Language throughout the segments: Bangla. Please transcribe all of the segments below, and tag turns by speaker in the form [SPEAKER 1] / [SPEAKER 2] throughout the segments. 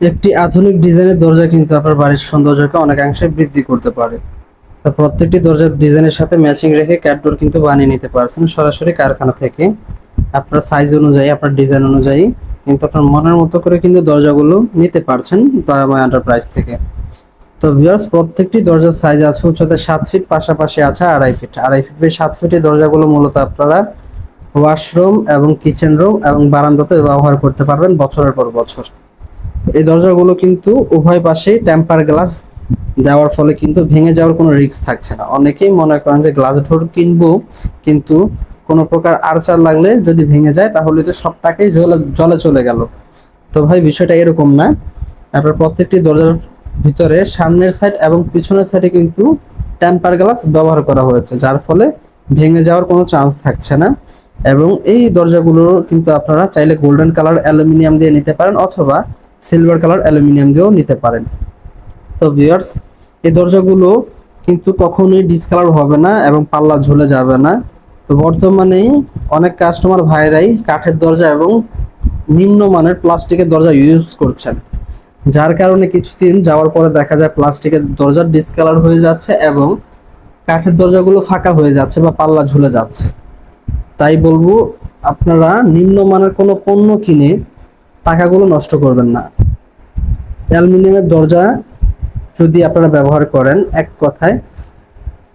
[SPEAKER 1] একটি আধুনিক ডিজাইনের দরজা কিন্তু আপনার বাড়ির সৌন্দর্যকে অনেকাংশে বৃদ্ধি করতে পারে। প্রত্যেকটি দরজার ডিজাইনের সাথে ম্যাচিং রেখে ক্যাটডোর কিন্তু বানিয়ে নিতে পারছেন সরাসরি কারখানা থেকে। আপনার সাইজ অনুযায়ী, আপনার ডিজাইন অনুযায়ী কিন্তু আপনার মনের মতো করে কিন্তু দরজাগুলো নিতে পারছেন দয়াময় এন্টারপ্রাইজ থেকে। তো ভিউয়ার্স প্রত্যেকটি দরজার সাইজ আছে উচ্চতা সাত ফিট পাশাপাশি আছে আড়াই ফিট আড়াই ফিট বাই সাত ফিটের দরজাগুলো মূলত আপনারা ওয়াশরুম এবং কিচেন রুম এবং বারান্দাতে ব্যবহার করতে পারবেন বছরের পর বছর। এই দরজাগুলো কিন্তু উভয় পাশেই টেম্পার গ্লাস দেওয়ার ফলে কিন্তু ভেঙে যাওয়ার কোনো রিস্ক থাকছে না। অনেকেই মনে করেন যে গ্লাস ডোর কিনবো, কিন্তু কোনো প্রকার আর্চার লাগলে যদি ভেঙে যায় তাহলে তো সব টাকাই জলে জলে চলে গেল। তো ভাই, বিষয়টা এরকম না। আপনার প্রত্যেকটি দরজার ভিতরে সামনের সাইড এবং পিছনের সাইডে কিন্তু টেম্পার গ্লাস ব্যবহার করা হয়েছে, যার ফলে ভেঙে যাওয়ার কোনো চান্স থাকছে না। এবং এই দরজাগুলো কিন্তু আপনারা চাইলে গোল্ডেন কালার অ্যালুমিনিয়াম দিয়ে নিতে পারেন, অথবা সিলভার কালার অ্যালুমিনিয়াম দিয়েও নিতে পারেন। তো ভিউয়ার্স এই দরজাগুলো কিন্তু কখনোই ডিসকালার হবে না এবং পাল্লা ঝুলে যাবে না। তো বর্তমানে অনেক কাস্টমার ভাইরাই কাঠের দরজা এবং নিম্নমানের প্লাস্টিকের দরজা ইউজ করছেন। যার কারণে কিছুদিন যাওয়ার পরে দেখা যায় প্লাস্টিকের দরজা ডিসকালার হয়ে যাচ্ছে এবং কাঠের দরজাগুলো ফাঁকা হয়ে যাচ্ছে বা পাল্লা ঝুলে যাচ্ছে। তাই বলব, আপনারা নিম্নমানের কোনো পণ্য কিনে টাকাগুলো নষ্ট করবেন না। অ্যালুমিনিয়ামের দরজা যদি আপনারা ব্যবহার করেন, এক কথায়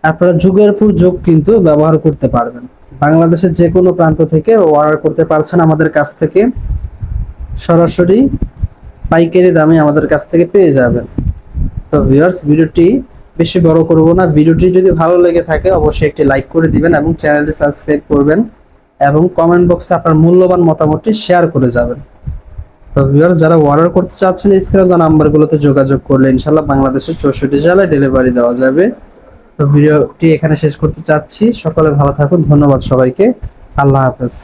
[SPEAKER 1] আপনারা যুগের পর যুগ কিন্তু ব্যবহার করতে পারবেন। বাংলাদেশের যে কোনো প্রান্ত থেকে অর্ডার করতে পারছেন আমাদের কাছ থেকে, সরাসরি পাইকারি দামে আমাদের কাছ থেকে পেয়ে যাবেন। তো ভিউয়ার্স, ভিডিওটি বেশি বড় করব না। ভিডিওটি যদি ভালো লেগে থাকে, অবশ্যই একটি লাইক করে দিবেন এবং চ্যানেলটি সাবস্ক্রাইব করবেন এবং কমেন্ট বক্সে আপনার মূল্যবান মতামতটি শেয়ার করে যাবেন। তো যারা অর্ডার করতে চাচ্ছেন স্ক্রিনে দেওয়া নাম্বারগুলোতে যোগাযোগ করলে ইনশাল্লাহ বাংলাদেশের চৌষট্টি জেলায় ডেলিভারি দেওয়া যাবে। তো ভিডিওটি এখানে শেষ করতে চাচ্ছি। সকলে ভালো থাকুন। ধন্যবাদ সবাইকে। আল্লাহ হাফেজ।